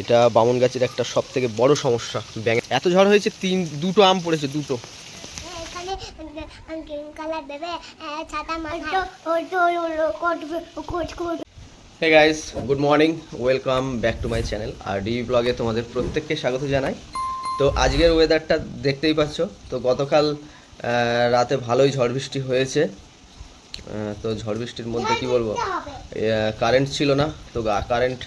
এটা বামন গাছের একটা সব থেকে বড় সমস্যা। ব্যাঙ এত ঝড় হয়েছে তিন দুটো আম পড়েছে দুটো। Hey guys good morning welcome back to my channel R D ব্লগে তোমাদের প্রত্যেককে স্বাগত জানাই। তো আজকের ওয়েদারটা দেখতেই পাচ্ছ তো গতকাল রাতে ভালোই ঝড় বৃষ্টি হয়েছে। তো ঝড় বৃষ্টির মধ্যে কি বলব? কারেন্ট ছিল না তো কারেন্ট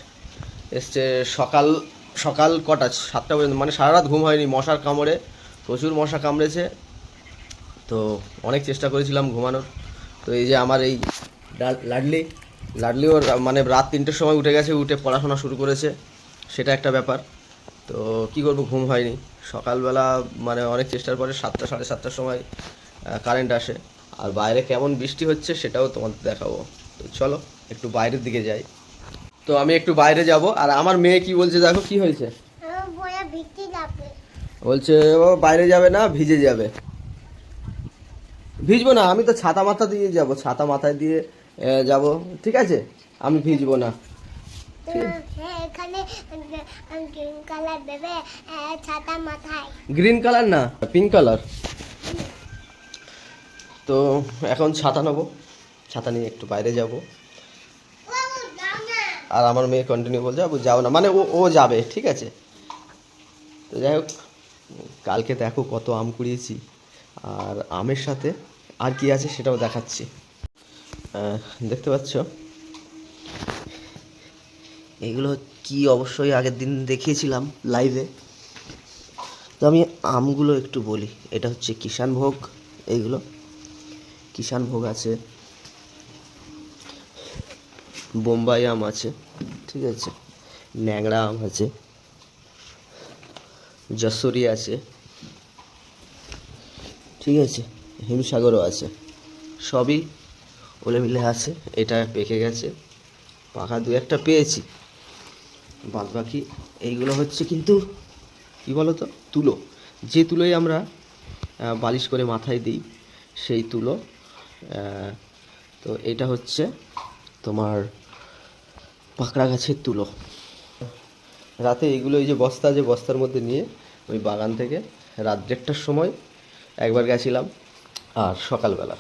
এসছে সকাল সকাল কটা? সাতটা পর্যন্ত। মানে সারা রাত ঘুম হয়নি, মশার কামড়ে, প্রচুর মশা কামড়েছে। তো অনেক চেষ্টা করেছিলাম ঘুমানোর। তো এই যে আমার এই লাডলি লাডলিও রা- মানে রাত তিনটের সময় উঠে গেছে, উঠে পড়াশোনা শুরু করেছে। সেটা একটা ব্যাপার। তো কি করব, ঘুম হয়নি। সকালবেলা মানে অনেক চেষ্টার পরে সাতটা, সাড়ে সাতটার সময় কারেন্ট আসে। আর বাইরে কেমন বৃষ্টি হচ্ছে সেটাও তোমাদের দেখাবো। তো চলো, একটু বাইরের দিকে যাই। তো আমি একটু বাইরে যাব আর আমার মেয়ে কি বলছে দেখো কি হয়েছে? বলছে ও বাইরে যাবে না ভিজে যাবে। ভিজবো না আমি তো ছাতা মাথা দিয়ে যাব ছাতা মাথায় দিয়ে যাব ঠিক আছে? আমি ভিজবো না। গ্রিন কালার না পিঙ্ক কালার তো এখন ছাতা নেব ছাতা নিয়ে একটু বাইরে যাব। আর আমার মেয়ে কন্টিনিউ বলছে যাব যাও না। মানে ও ও যাবে, ঠিক আছে? তো যাই হোক, কালকে দেখো কত আম কুড়িয়েছি। আর আমের সাথে আর কি আছে সেটাও দেখাচ্ছি। দেখতে পাচ্ছ? এগুলো কি অবশ্যই আগের দিন দেখিয়েছিলাম লাইভে তো আমি আমগুলো একটু বলি। এটা হচ্ছে কিষান ভোগ, এইগুলো। কিষান ভোগ আছে। বোম্বাই আম আছে, ঠিক আছে? ন্যাংরা আম আছে, যশোরি আছে, ঠিক আছে? হিমসাগরও আছে। সবই ওলে মিলে আছে, এটা পেকে গেছে। পাকা দু একটা পেয়েছি। বাদ বাকি এইগুলো হচ্ছে কিন্তু, কী বলো তো তুলো। যে তুলোই আমরা বালিশ করে মাথায় দিই, সেই তুলো তো এটা হচ্ছে তোমার পাকড়া গাছের তুলো। রাতে এইগুলো এই যে বস্তা, যে বস্তার মধ্যে নিয়ে ওই বাগান থেকে রাত দেড়টার সময় একবার গেছিলাম আর সকালবেলা।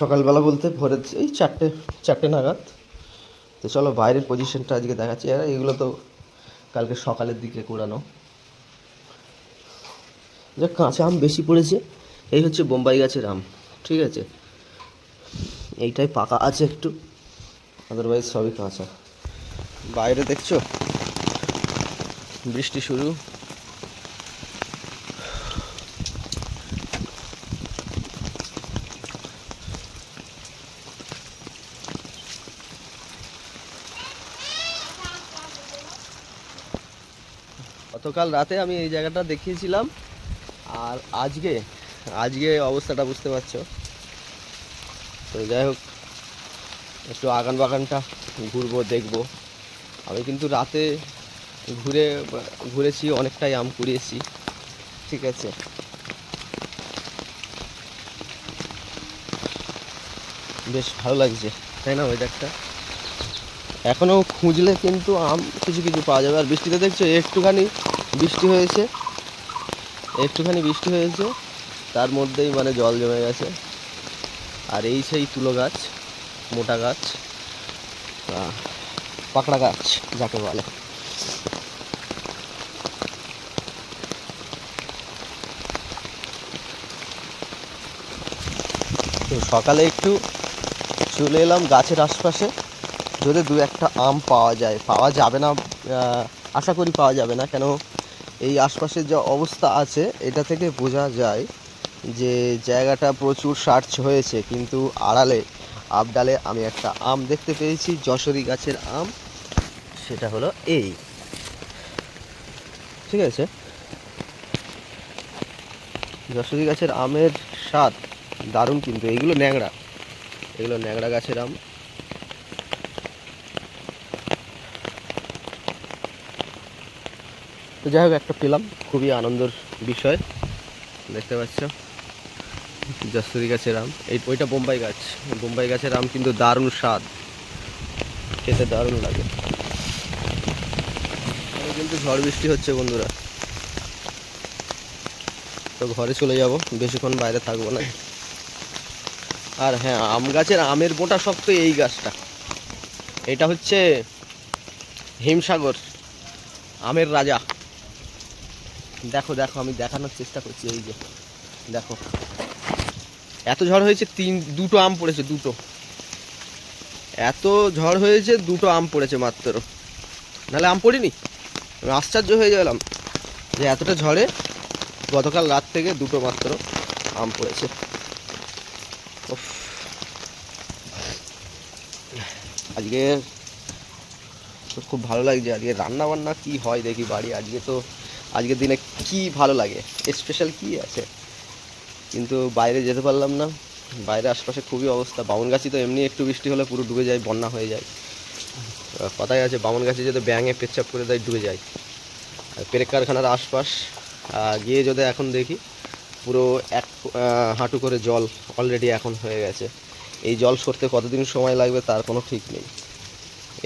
সকালবেলা বলতে ভোরে এই চারটে চারটে নাগাদ। তো চলো বাইরের পজিশনটা আজকে দেখাচ্ছি। আর এগুলো তো কালকে সকালের দিকে কুড়ানো যে কাঁচা আম বেশি পড়েছে, এই হচ্ছে বোম্বাই গাছের আম, ঠিক আছে? এইটাই পাকা আছে একটু। আদারওয়াইজ সবই কাঁচা বাইরে দেখছ? বৃষ্টি শুরু। গতকাল রাতে আমি এই জায়গাটা দেখিয়েছিলাম। আর আজকে আজকে অবস্থাটা বুঝতে পারছ। তো যাই হোক একটু আগান বাগানটা ঘুরবো, দেখব। আমি কিন্তু রাতে ঘুরে, ঘুরেছি, অনেকটাই আম কুড়িয়েছি। ঠিক আছে। বেশ ভালো লাগছে, তাই না ওয়েদারটা এখনও খুঁজলে কিন্তু আম কিছু কিছু পাওয়া যাবে। আর বৃষ্টিতে দেখছ, একটুখানি বৃষ্টি হয়েছে। একটুখানি বৃষ্টি হয়েছে। তার মধ্যেই মানে জল জমে গেছে। আর এই সেই তুলো গাছ। মোটা গাছ পাকড়া গাছ, যাকে বলে। তো সকালে একটু চলে এলাম গাছের আশপাশে, যদি দু একটা আম পাওয়া যায়। পাওয়া যাবে না আশা করি পাওয়া যাবে না, কেন এই আশপাশের যে অবস্থা আছে, এটা থেকে বোঝা যায় যে জায়গাটা প্রচুর সার্চ হয়েছে, কিন্তু আড়ালে আবডালে আমি একটা আম দেখতে পেয়েছি, যশোরী গাছের আম। সেটা হলো এই। ঠিক আছে? যশোরী গাছের আমের স্বাদ দারুণ কিন্তু। এইগুলো ন্যাংরা এগুলো ন্যাংরা গাছের আম। তো যাই হোক, একটা পেলাম। খুবই আনন্দের বিষয়। দেখতে পাচ্ছ? যশোরী গাছের আম। এই ওইটা বোম্বাই গাছ। বোম্বাই গাছের আম কিন্তু দারুণ স্বাদ। খেতে দারুণ লাগে। কিন্তু ঝড় বৃষ্টি হচ্ছে বন্ধুরা। তো ঘরে চলে যাব। বেশিক্ষণ বাইরে থাকব না। আর হ্যাঁ আম গাছের আমের গোটা শক্ত এই গাছটা। এটা হচ্ছে হিমসাগর, আমের রাজা। দেখো দেখো, আমি দেখানোর চেষ্টা করছি এই যে। দেখো। এত ঝড় হয়েছে তিন, দুটো আম পড়েছে, দুটো। এত ঝড় হয়েছে, দুটো আম পড়েছে মাত্র। নাহলে আম পড়িনি? আশ্চর্য হয়ে গেলাম যে এতটা ঝড়ে গতকাল রাত থেকে দুটো মাত্র আম পড়েছে। আজকে খুব ভালো লাগছে, আজকে রান্না বান্না কি হয় দেখি বাড়ি, আজকে তো, আজকের দিনে কি ভালো লাগে? স্পেশাল কি আছে? কিন্তু বাইরে যেতে পারলাম না। বাইরে আশপাশে খুবই অবস্থা। বামনগাছি তো এমনি একটু বৃষ্টি হলে পুরো ডুবে যায়, বন্যা হয়ে যায়। কথাই আছে, বামনগাছি যদি ব্যাঙে পেচ্ছাপ করে দেয়, ডুবে যায়। আর পেরেক কারখানার আশপাশ গিয়ে যদি এখন দেখি, পুরো এক হাঁটু করে জল অলরেডি এখন হয়ে গেছে। এই জল সরতে কতদিন সময় লাগবে তার কোনো ঠিক নেই।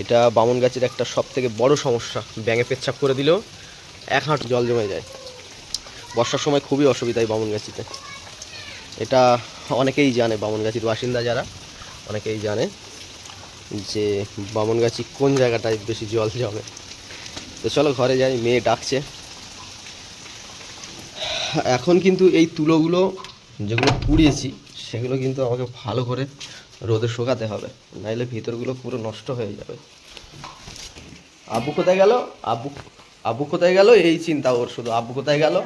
এটা বামন গাছের একটা সব থেকে বড় সমস্যা। ব্যাঙে পেচ্ছাপ করে দিলেও এক হাঁটু জল জমে যায়। বর্ষার সময় খুবই অসুবিধা এই বামনগাছিতে। এটা অনেকেই জানে বামনগাছির বাসিন্দা যারা, অনেকেই জানে যে বামনগাছি কোন জায়গাটায় বেশি জল জমে। তো চলো ঘরে যাই, মেয়ে ডাকছে। এখন কিন্তু এই তুলোগুলো যেগুলো পুড়িয়েছি, সেগুলো কিন্তু আমাকে ভালো করে রোদে শোকাতে হবে, নাইলে ভিতরগুলো পুরো নষ্ট হয়ে যাবে। আব্বু কোথায় গেল? আব্বু আব্বু কোথায় গেল? এই চিন্তা ওর শুধু, আব্বু কোথায় গেল?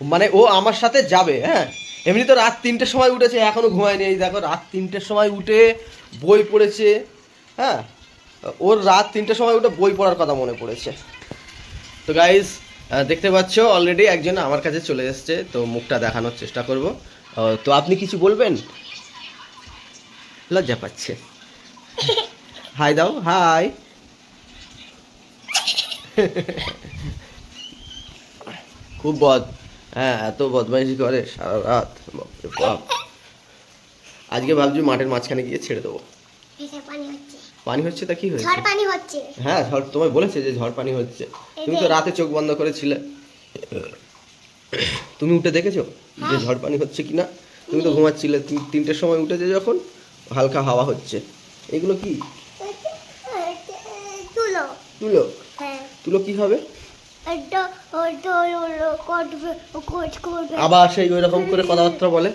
মানে ও আমার সাথে যাবে হ্যাঁ? এমনি তো রাত তিনটের সময় উঠেছে, এখনও ঘুমায়নি। এই দেখো, রাত তিনটের সময় উঠে বই পড়েছে হ্যাঁ? ওর রাত তিনটের সময় উঠে বই পড়ার কথা মনে পড়েছে। তো গাইজ দেখতে পাচ্ছ অলরেডি একজন আমার কাছে চলে এসেছে, তো মুখটা দেখানোর চেষ্টা করব। তো আপনি কিছু বলবেন? লজ্জা পাচ্ছে। হাই দাও হাই খুব বদ। হ্যাঁ এত বদমাইশি করে সারা রাত। আজকে ভাবছি মাঠের মাঝখানে গিয়ে ছেড়ে দেবো। পানি হচ্ছে? তা কি হয়েছে? ঝড় পানি হচ্ছে। হ্যাঁ ঝড় তোমায় বলেছে যে ঝড় পানি হচ্ছে। তুমি তো রাতে চোখ বন্ধ করেছিলে। তুমি উঠে দেখেছ যে ঝড় পানি হচ্ছে কিনা? তুমি তো ঘুমাচ্ছিলে তিন- তিনটের সময় উঠেছে যখন হালকা হাওয়া হচ্ছে। এগুলো কি? তুলো। তুলো? হ্যাঁ। তুলো কি হবে? আবার সেই ওই রকম করে কথাবার্তা বলে।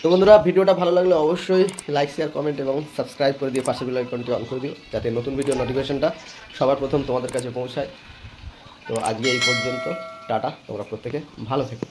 তো বন্ধুরা, ভিডিওটা ভালো লাগলে অবশ্যই লাইক শেয়ার কমেন্ট এবং সাবস্ক্রাইব করে দিয়ে পাশে বেল আইকনটি অন করে দিও, যাতে নতুন ভিডিও নোটিফিকেশনটা সবার প্রথম তোমাদের কাছে পৌঁছায়। তো আজকে এই পর্যন্ত, টাটা, তোমরা প্রত্যেকে ভালো থেকো।